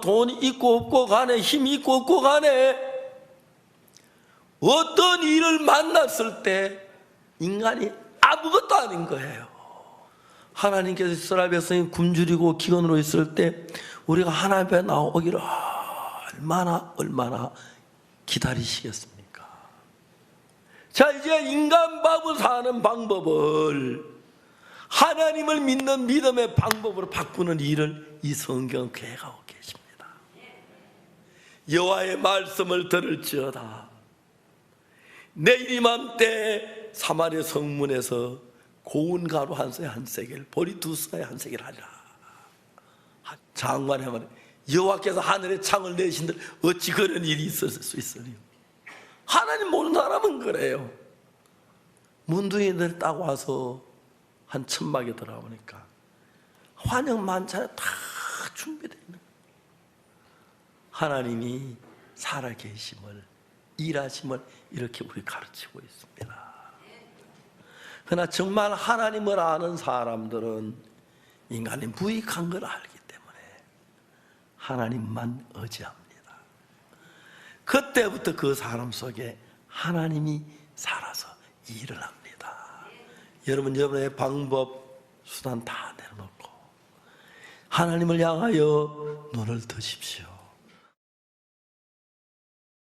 돈이 있고 없고 간에 힘이 있고 없고 간에 어떤 일을 만났을 때 인간이 아무것도 아닌 거예요. 하나님께서 이스라엘 백성이 굶주리고 기근으로 있을 때 우리가 하나님 앞에 나오기를 얼마나 얼마나 기다리시겠습니까? 자 이제 인간 밥을 사는 방법을 하나님을 믿는 믿음의 방법으로 바꾸는 일을 이 성경 계획하고 계십니다. 여호와의 말씀을 들을지어다. 내일 이맘때 사마리아 성문에서 고운 가루 한쇠한 세겔, 보리 두쇠한 세겔 하리라. 장관의 말 여호와께서 하늘에 창을 내신들 어찌 그런 일이 있었을 수 있으리요? 하나님 모르는 사람은 그래요. 문둥이들 딱 와서 한 천막에 들어오니까 환영 만찬에 다 준비되어 있는. 하나님이 살아 계심을 일하심을 이렇게 우리 가르치고 있습니다. 그러나 정말 하나님을 아는 사람들은 인간이 무익한 걸 알기 때문에 하나님만 의지합니다. 그때부터 그 사람 속에 하나님이 살아서 일을 합니다. 여러분 여러분의 방법 수단 다 내려놓고 하나님을 향하여 눈을 드십시오.